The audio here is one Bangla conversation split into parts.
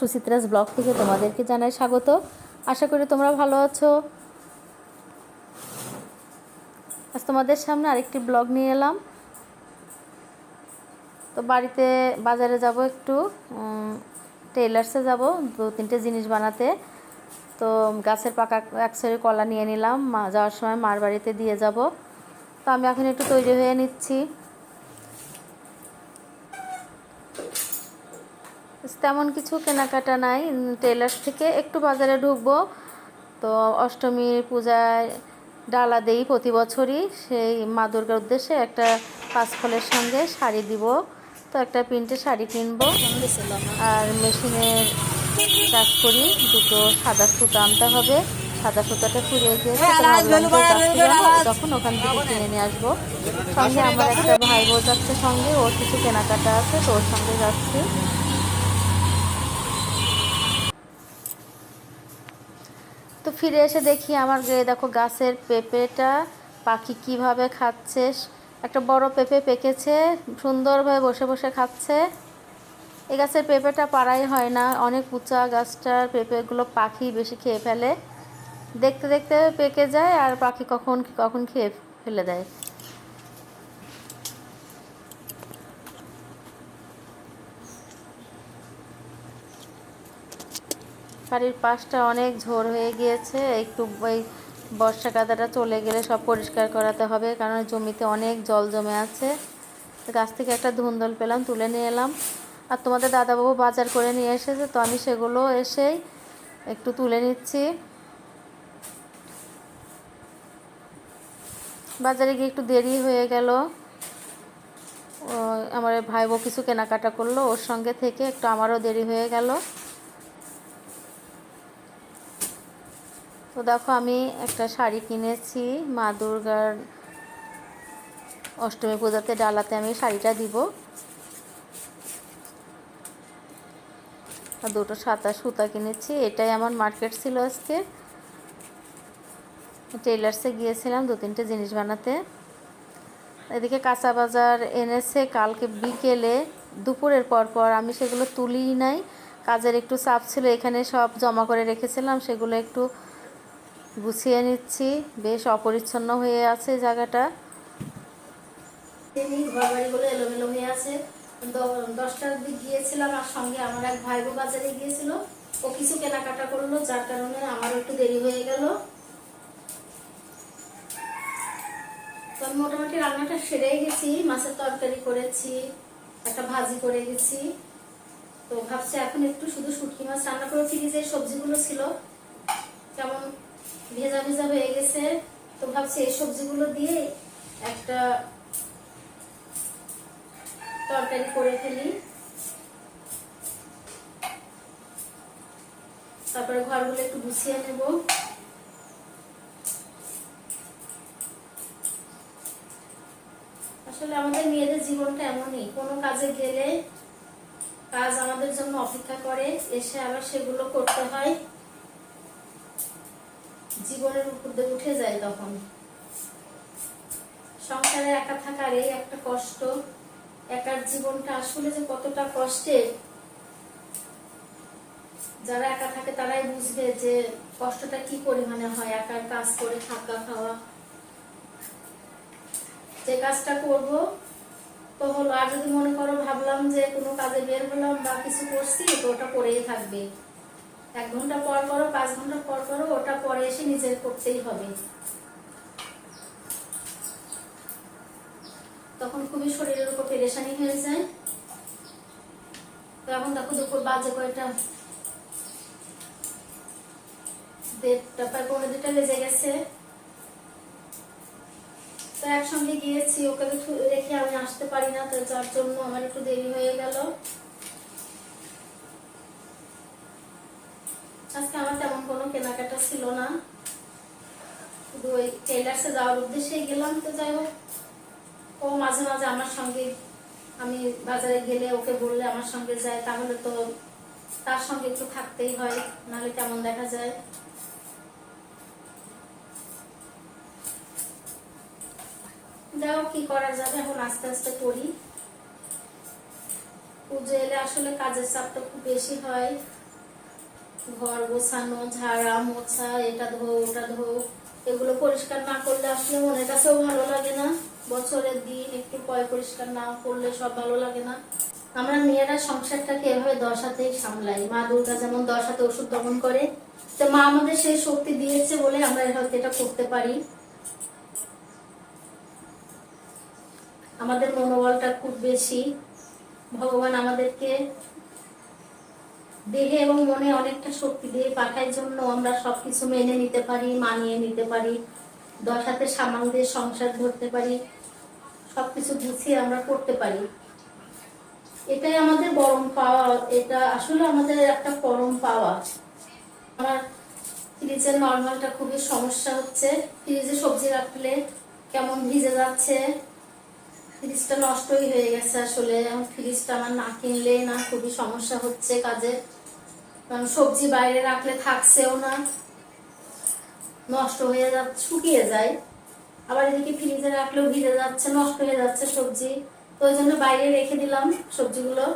সুচিত্রাস ব্লগ থেকে তোমাদেরকে জানাই স্বাগত। আশা করি তোমরা ভালো আছো। আজ তোমাদের সামনে আরেকটি ব্লগ নিয়ে এলাম। তো বাড়িতে বাজারে যাব একটু টেলার্সে যাব, দু তিনটে জিনিস বানাতে। তো গাছের পাকা একসরি কলা নিয়ে নিলাম, মা যাওয়ার সময় মার বাড়িতে দিয়ে যাব। তো আমি এখন একটু তৈরি হয়ে নিচ্ছি। তেমন কিছু কেনাকাটা নাই। টেলার্স থেকে একটু বাজারে ঢুকবো। তো অষ্টমী পূজায় ডালা দেই প্রতি বছরই। সেই মা দুর্গার উদ্দেশ্যে একটা পাঁচ ফলের সঙ্গে শাড়ি দিব। তো একটা প্রিন্টের শাড়ি কিনবো। আর মেশিনের কাজ করি। দুটো সাদা সুতো আনতে হবে। সাদা সুতোটা ফুরিয়ে গিয়েছে যে তখন ওখান থেকে কিনে নিয়ে আসব। সঙ্গে আমার একটা ভাই বোন যাচ্ছে সঙ্গে। ওর কিছু কেনাকাটা আছে তো ওর সঙ্গে যাচ্ছি। তো ফিরে এসে দেখি আমার দেখো গাছের পেঁপেটা, পাখি কীভাবে খাচ্ছে, একটা বড় পেঁপে পেকেছে, সুন্দরভাবে বসে বসে খাচ্ছে। এই গাছের পেঁপেটা পাড়াই হয় না, অনেক উঁচা গাছটার পেঁপেগুলো পাখি বেশি খেয়ে ফেলে। দেখতে দেখতে পেকে যায় আর পাখি কখন কখন খেয়ে ফেলে দেয়। বাড়ির পাশটা অনেক ঝোড় হয়ে গিয়েছে। একটু ওই বর্ষা কাদাটা চলে গেলে সব পরিষ্কার করাতে হবে, কারণ জমিতে অনেক জল জমে আছে। গাছ থেকে একটা ধুন্দল পেলাম, তুলে নিয়ে এলাম। আর তোমাদের দাদাবাবু বাজার করে নিয়ে এসেছে, তো আমি সেগুলো এসেই একটু তুলে নিচ্ছি। বাজারে গিয়ে একটু দেরি হয়ে গেল। আমার ভাই বউ কিছু কেনাকাটা করল, ওর সঙ্গে থেকে একটু আমারও দেরি হয়ে গেল। তো দেখো আমি একটা শাড়ি কিনেছি মা দুর্গার অষ্টমী পূজাতে ডালাতে আমি শাড়িটা দিব। আর দুটো সাতা সুতা কিনেছি, এটাই আমার মার্কেট ছিল আজকে। টেলার্সে গিয়েছিলাম দু তিনটে জিনিস বানাতে। এদিকে কাঁচা বাজার এনেছে, কালকে বিকেলে দুপুরের পর পর আমি সেগুলো তুলিই নাই। কাজের একটু চাপ ছিল, এখানে সব জমা করে রেখেছিলাম, সেগুলো একটু গুছিয়ে নিচ্ছি। বেশ অপরিচ্ছন্ন হয়ে আছে জায়গাটা। এলোমেলো হয়ে আছে। দশটার দিক গিয়েছিলাম আর সঙ্গে আমার এক বাজারে ও কিছু কেনাকাটা করল, যার কারণে একটু দেরি হয়ে তো আমি মোটামুটি রান্নাটা সেরেই গেছি। মাছের তরকারি করেছি, একটা ভাজি করে গেছি। তো ভাবছি এখন একটু শুধু শুটকি মাছ রান্না করে ফ্রিজে সবজিগুলো ছিল। কেমন ভেজা ভেজা হয়ে গেছে। তো ভাবছি এই সবজিগুলো দিয়ে একটা তরকারি করে ফেলি। তারপরে ঘরগুলো একটু গুছিয়ে নেব। আসলে আমাদের মেয়েদের জীবনটা এমনই, কোনো কাজে গেলে কাজ আমাদের জন্য অপেক্ষা করে, এসে আবার সেগুলো করতে হয়। জীবনের উপর দিয়ে উঠে যায় তখন। সংসারে একা থাকার এই একটা কষ্ট, একার জীবনটা আসলে যে কতটা কষ্টের, যারা একা থাকে তারাই বুঝবে যে কষ্টটা কি পরিমাণে হয়, একার কাজ করে থাকা, খাওয়া। যে কাজটা করব, তো হলো, আর যদি মনে করো ভাবলাম যে কোনো কাজে বের হলাম বা কিছু করছি, তো ওটা করেই থাকবে। এক ঘণ্টা পর করো, পাঁচ ঘণ্টা পর করো, ওটা পরে এসে নিজের করতেই হবে। তখন খুবই শরীরের উপর পেরেশানি হয়ে যায়। তো এখন দেখো দুপুর বাজে কয়টা? দেড়টা, প্রায় পনেরো দুটা বেজে গেছে। তো একসঙ্গে গিয়েছি, ওকে রেখে আমি আসতে পারি না, তো যার জন্য আমার একটু দেরি হয়ে গেল। আজকে আমার তেমন কোনো কেনাকাটা ছিল না। শুধু ওই টেলার্সে যাওয়ার উদ্দেশ্যেই গেলাম তো যাই হোক। ও মাঝে মাঝে আমার সঙ্গে, আমি বাজারে গেলে ওকে বললে আমার সঙ্গে যায়, তাহলে তো তার সঙ্গে একটু থাকতেই হয়, নাহলে কেমন দেখা যায়? যাও কি করা যাবে? এখন আস্তে আস্তে করি। পুজো এলে আসলে কাজের চাপটা খুব বেশি হয়। ঘর গোছানো, ঝাড়া, মোছা, এটা ধো ওটা ধো এগুলো পরিষ্কার না করলে আসলে মনের কাছেও ভালো লাগে না। বছরের দিন একটু পয় পরিষ্কার না করলে সব ভালো লাগে না। আমরা মেয়েরা সংসারটাকে এভাবে দশ হাতেই সামলাই। মা দুর্গা যেমন দশ হাতে ওষুধ দমন করে, তো মা আমাদের সেই শক্তি দিয়েছে বলে আমরা হয়তো এটা করতে পারি। আমাদের মনোবলটা খুব বেশি। ভগবান আমাদেরকে দেহে এবং মনে অনেকটা শক্তি দিয়ে পাঠায় জন্য আমরা সবকিছু মেনে নিতে পারি, মানিয়ে নিতে পারি, দশ হাতে সামাল দিয়ে সংসার ধরতে পারি, সবকিছু গুছিয়ে আমরা করতে পারি। এটাই আমাদের পরম পাওয়া, এটা আসলে আমাদের একটা পরম পাওয়া। আমার ফ্রিজের নর্মালটা খুবই সমস্যা হচ্ছে। ফ্রিজে সবজি রাখলে কেমন ভিজে যাচ্ছে? ফ্রিজটা নষ্টই হয়ে গেছে আসলে। ফ্রিজটা আমার না কিনলে না খুবই সমস্যা হচ্ছে কাজে। কারণ সবজি বাইরে রাখলে থাকছেও না। নষ্ট হয়ে যাচ্ছে, শুকিয়ে যায়। আবার এদিকে ফ্রিজে রাখলেও ভিজে যাচ্ছে, নষ্ট হয়ে যাচ্ছে সবজি। তো ওই জন্য বাইরে রেখে দিলাম সবজিগুলো।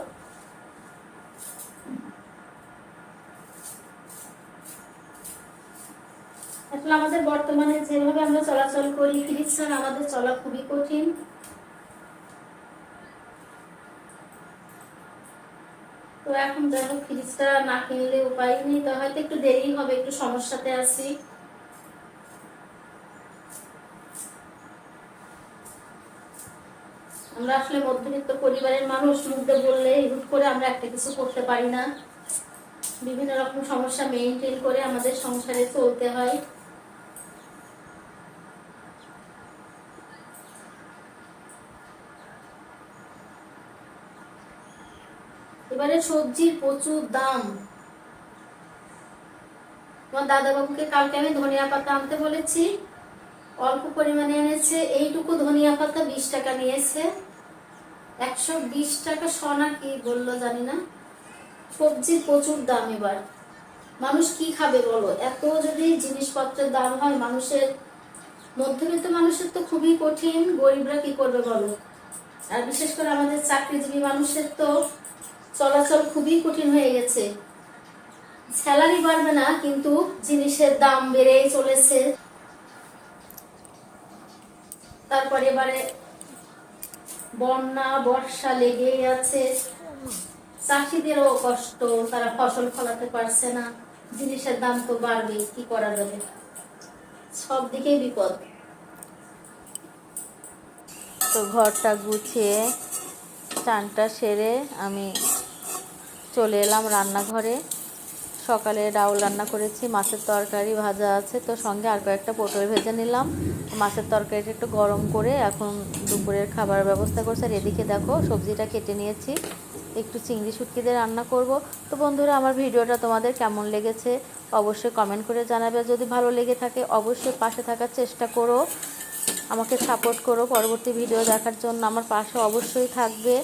আসলে আমাদের বর্তমানে যেভাবে আমরা চলাচল করি, ফ্রিজ ছাড়া আমাদের চলা খুবই কঠিন। তো এখন দেখো ফ্রিজটা না কিনলে উপায় নেই, তো হয়তো একটু দেরি হবে, একটু সমস্যাতে আছি। আমরা আসলে মধ্যবিত্ত পরিবারের মানুষ মুখে বললে হুট করে আমরা একটা কিছু করতে পারি না। বিভিন্ন রকম সমস্যা মেনটেন করে আমাদের সংসারে চলতে হয়। এবারে সবজির প্রচুর দাম। তোমার দাদা বাবুকে কালকে আমি ধনিয়া পাতা আনতে বলেছি। অল্প পরিমাণে এনেছে, এইটুকু ধনিয়া পাতা বিশ টাকা নিয়েছে। একশো বিশ টাকা সোনা কি বলল জানি না। সবজির প্রচুর দাম এবার। মানুষ কি খাবে বলো? এত যদি জিনিসপত্রের দাম হয়, মানুষের মধ্যবিত্ত মানুষের তো খুবই কঠিন। গরিবরা কি করবে বলো? আর বিশেষ করে আমাদের চাকরিজীবী মানুষের তো চলাচল খুবই কঠিন হয়ে গেছে। স্যালারি বাড়বে না, কিন্তু জিনিসের দাম বেড়েই চলেছে। তারপরে এবারে বন্যা, বর্ষা লেগেই আছে। চাষিদেরও কষ্ট, তারা ফসল ফলাতে পারছে না। জিনিসের দাম তো বাড়বে, কি করা যাবে? সব দিকেই বিপদ। তো ঘরটা গুছিয়ে টানটা সেরে আমি চলে এলাম রান্নাঘরে। সকালে ডাউল রান্না করেছি, মাছের তরকারি ভাজা আছে, তো সঙ্গে আর কয়েকটা পটল ভেজে নিলাম। মাছের তরকারিটা একটু গরম করে এখন দুপুরের খাবার ব্যবস্থা করছে। আর এদিকে দেখো, সবজিটা কেটে নিয়েছি। একটু চিংড়ি শুটকি দিয়ে রান্না করব। তো বন্ধুরা, আমার ভিডিওটা তোমাদের কেমন লেগেছে অবশ্যই কমেন্ট করে জানাবে। যদি ভালো লেগে থাকে, অবশ্যই পাশে থাকার চেষ্টা করো। আমাকে সাপোর্ট করো পরবর্তী ভিডিও দেখার জন্য। আমার পাশে অবশ্যই থাকবে।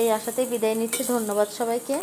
এই আশাতেই বিদায় নিচ্ছি। ধন্যবাদ সবাইকে।